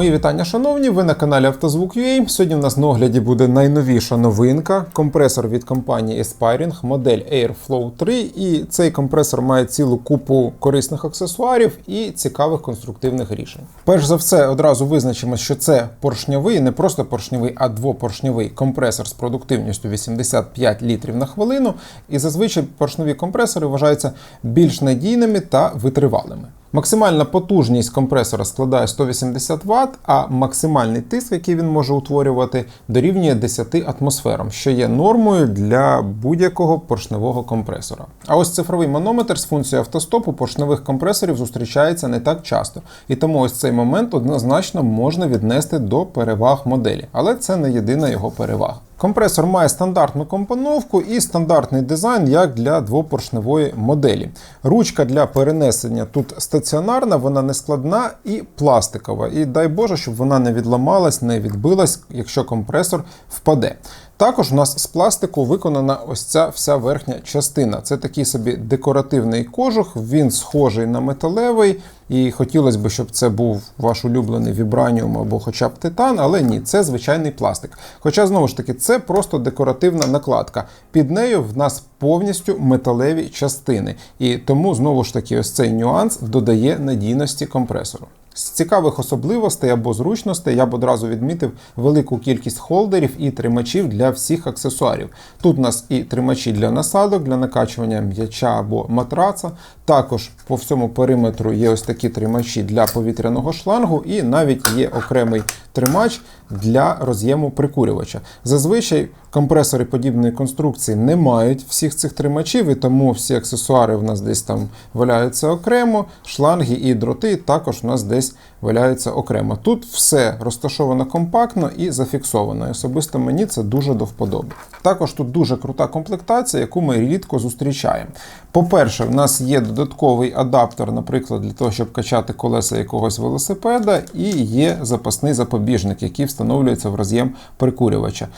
Мої вітання, шановні. Ви на каналі Автозвук.ua. Сьогодні в нас на огляді буде найновіша новинка. Компресор від компанії Aspiring, модель Airflow 3. І цей компресор має цілу купу корисних аксесуарів і цікавих конструктивних рішень. Перш за все, одразу визначимо, що це поршньовий, не просто поршньовий, а двопоршньовий компресор з продуктивністю 85 літрів на хвилину. І зазвичай поршневі компресори вважаються більш надійними та витривалими. Максимальна потужність компресора складає 180 Вт, а максимальний тиск, який він може утворювати, дорівнює 10 атмосферам, що є нормою для будь-якого поршневого компресора. А ось цифровий манометр з функцією автостопу поршневих компресорів зустрічається не так часто, і тому ось цей момент однозначно можна віднести до переваг моделі, але це не єдина його перевага. Компресор має стандартну компоновку і стандартний дизайн, як для двопоршневої моделі. Ручка для перенесення тут стаціонарна, вона не складна і пластикова. І дай Боже, щоб вона не відламалась, не відбилась, якщо компресор впаде. Також у нас з пластику виконана ось ця вся верхня частина. Це такий собі декоративний кожух, він схожий на металевий. І хотілося б, щоб це був ваш улюблений вібраніум або хоча б титан, але ні, це звичайний пластик. Хоча, знову ж таки, це просто декоративна накладка. Під нею в нас повністю металеві частини. І тому, знову ж таки, ось цей нюанс додає надійності компресору. З цікавих особливостей або зручностей я б одразу відмітив велику кількість холдерів і тримачів для всіх аксесуарів. Тут у нас і тримачі для насадок, для накачування м'яча або матраца. Також по всьому периметру є ось такі тримачі для повітряного шлангу, і навіть є окремий тримач для роз'єму прикурювача. Зазвичай компресори подібної конструкції не мають всіх цих тримачів, і тому всі аксесуари в нас десь там валяються окремо, шланги і дроти також у нас десь валяються окремо. Тут все розташовано компактно і зафіксовано. І особисто мені це дуже до вподоби. Також тут дуже крута комплектація, яку ми рідко зустрічаємо. По-перше, в нас є додатковий адаптер, наприклад, для того, щоб качати колеса якогось велосипеда, і є запасний запобіжник, який встановлюється в роз'єм прикурювача.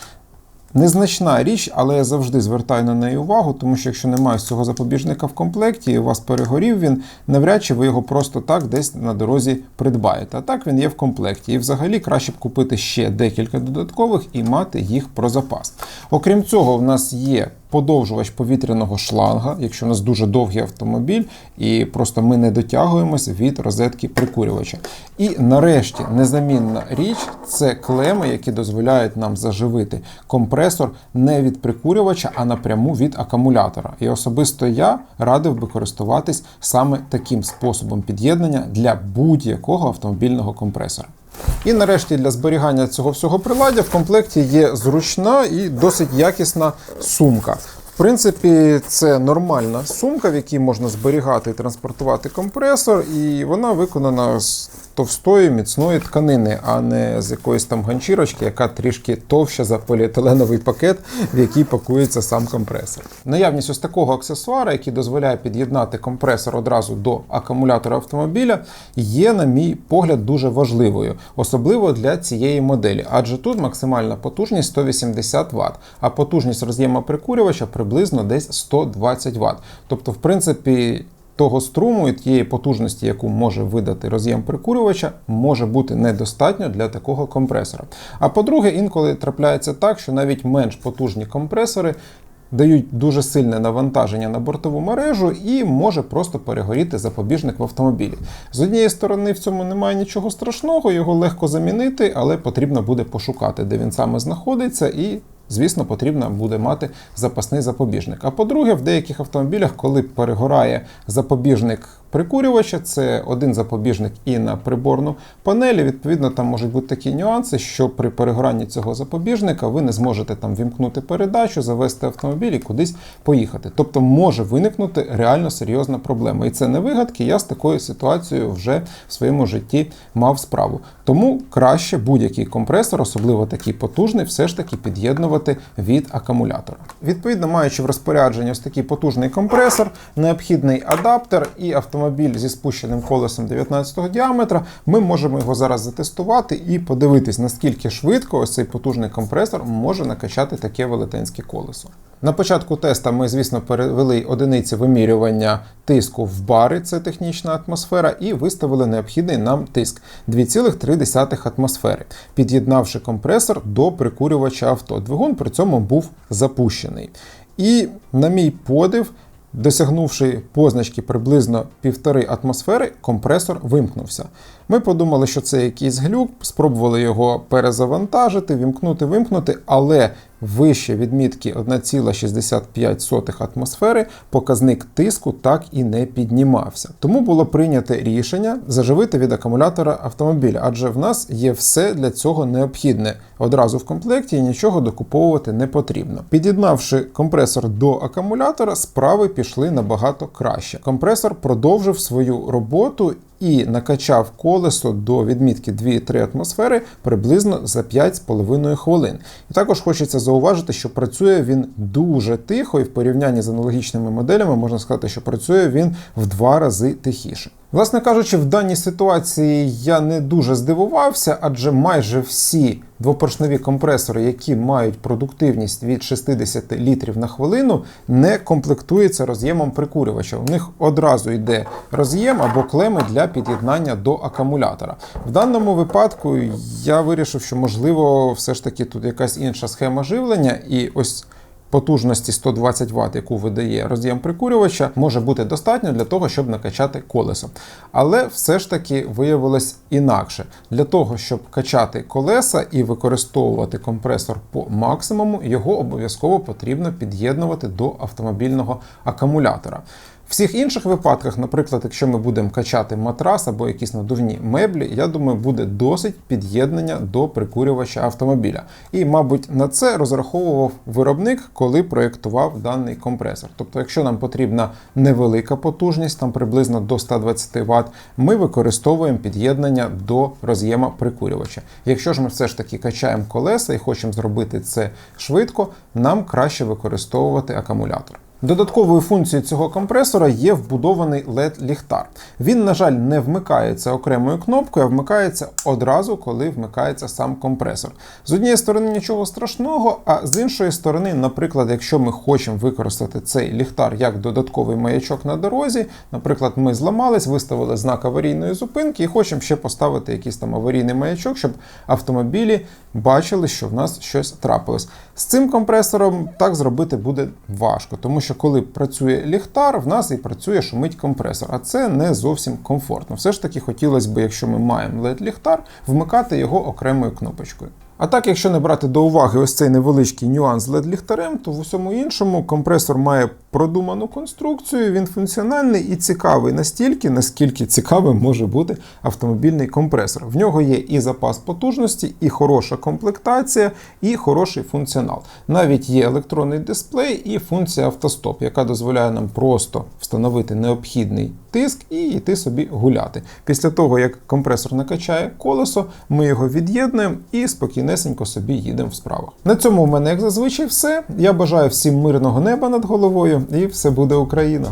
Незначна річ, але я завжди звертаю на неї увагу, тому що якщо немає цього запобіжника в комплекті, і у вас перегорів він, навряд чи ви його просто так десь на дорозі придбаєте. А так він є в комплекті. І взагалі краще б купити ще декілька додаткових і мати їх про запас. Окрім цього, в нас є подовжувач повітряного шланга, якщо у нас дуже довгий автомобіль, і просто ми не дотягуємось від розетки прикурювача. І нарешті незамінна річ це клеми, які дозволяють нам заживити компресор не від прикурювача, а напряму від акумулятора. І особисто я радив би користуватись саме таким способом під'єднання для будь-якого автомобільного компресора. І нарешті для зберігання цього всього приладдя в комплекті є зручна і досить якісна сумка. В принципі, це нормальна сумка, в якій можна зберігати і транспортувати компресор, і вона виконана з товстої міцної тканини, а не з якоїсь там ганчірочки, яка трішки товща за поліетиленовий пакет, в який пакується сам компресор. Наявність ось такого аксесуара, який дозволяє під'єднати компресор одразу до акумулятора автомобіля, є, на мій погляд, дуже важливою, особливо для цієї моделі, адже тут максимальна потужність 180 Вт, а потужність роз'єма прикурювача приблизно десь 120 Вт. Тобто, в принципі, того струму і тієї потужності, яку може видати роз'єм прикурювача, може бути недостатньо для такого компресора. А по-друге, інколи трапляється так, що навіть менш потужні компресори. Дають дуже сильне навантаження на бортову мережу і може просто перегоріти запобіжник в автомобілі. З однієї сторони, в цьому немає нічого страшного, його легко замінити, але потрібно буде пошукати, де він саме знаходиться, і звісно, потрібно буде мати запасний запобіжник. А по-друге, в деяких автомобілях, коли перегорає запобіжник прикурювача, це один запобіжник і на приборну панель. Відповідно, там можуть бути такі нюанси, що при перегоранні цього запобіжника ви не зможете там вімкнути передачу, завести автомобіль і кудись поїхати. Тобто може виникнути реально серйозна проблема. І це не вигадки. Я з такою ситуацією вже в своєму житті мав справу. Тому краще будь-який компресор, особливо такий потужний, все ж таки під'єднувати від акумулятора. Відповідно, маючи в розпорядженні ось такий потужний компресор, необхідний адаптер і автомобіль автомобіль зі спущеним колесом 19 діаметра, ми можемо його зараз затестувати і подивитись, наскільки швидко ось цей потужний компресор може накачати таке велетенське колесо. На початку теста ми, звісно, перевели одиниці вимірювання тиску в бари, це технічна атмосфера, і виставили необхідний нам тиск 2,3 атмосфери, під'єднавши компресор до прикурювача авто. Двигун при цьому був запущений. І, на мій подив, досягнувши позначки приблизно 1,5 атмосфери, компресор вимкнувся. Ми подумали, що це якийсь глюк, спробували його перезавантажити, вімкнути, вимкнути, але вище відмітки 1,65 атмосфери показник тиску так і не піднімався. Тому було прийнято рішення заживити від акумулятора автомобіля, адже в нас є все для цього необхідне одразу в комплекті і нічого докуповувати не потрібно. Під'єднавши компресор до акумулятора, справи пішли набагато краще. Компресор продовжив свою роботу і накачав колесо до відмітки 2-3 атмосфери приблизно за 5,5 хвилин. І також хочеться зауважити, що працює він дуже тихо, і в порівнянні з аналогічними моделями можна сказати, що працює він в два рази тихіше. Власне кажучи, в даній ситуації я не дуже здивувався, адже майже всі двопоршневі компресори, які мають продуктивність від 60 літрів на хвилину, не комплектуються роз'ємом прикурювача. У них одразу йде роз'єм або клеми для під'єднання до акумулятора. В даному випадку я вирішив, що можливо все ж таки тут якась інша схема живлення, і ось потужності 120 Вт, яку видає роз'єм прикурювача, може бути достатньо для того, щоб накачати колесо. Але все ж таки виявилось інакше. Для того, щоб качати колеса і використовувати компресор по максимуму, його обов'язково потрібно під'єднувати до автомобільного акумулятора. Всіх інших випадках, наприклад, якщо ми будемо качати матрас або якісь надувні меблі, я думаю, буде досить під'єднання до прикурювача автомобіля. І, мабуть, на це розраховував виробник, коли проєктував даний компресор. Тобто, якщо нам потрібна невелика потужність, там приблизно до 120 Вт, ми використовуємо під'єднання до роз'єма прикурювача. Якщо ж ми все ж таки качаємо колеса і хочемо зробити це швидко, нам краще використовувати акумулятор. Додатковою функцією цього компресора є вбудований LED-ліхтар. Він, на жаль, не вмикається окремою кнопкою, а вмикається одразу, коли вмикається сам компресор. З однієї сторони нічого страшного, а з іншої сторони, наприклад, якщо ми хочемо використати цей ліхтар як додатковий маячок на дорозі, наприклад, ми зламались, виставили знак аварійної зупинки і хочемо ще поставити якийсь там аварійний маячок, щоб автомобілі бачили, що в нас щось трапилось. З цим компресором так зробити буде важко, тому що коли працює ліхтар, в нас і працює шумить компресор, а це не зовсім комфортно. Все ж таки хотілося б, якщо ми маємо led ліхтар, вмикати його окремою кнопочкою. А так, якщо не брати до уваги ось цей невеличкий нюанс з led ліхтарем, то в усьому іншому компресор має продуману конструкцію, він функціональний і цікавий настільки, наскільки цікавим може бути автомобільний компресор. В нього є і запас потужності, і хороша комплектація, і хороший функціонал. Навіть є електронний дисплей і функція автостоп, яка дозволяє нам просто встановити необхідний тиск і йти собі гуляти. Після того, як компресор накачає колесо, ми його від'єднуємо і спокійнесенько собі їдемо в справах. На цьому в мене, як зазвичай, все. Я бажаю всім мирного неба над головою, і все буде Україна!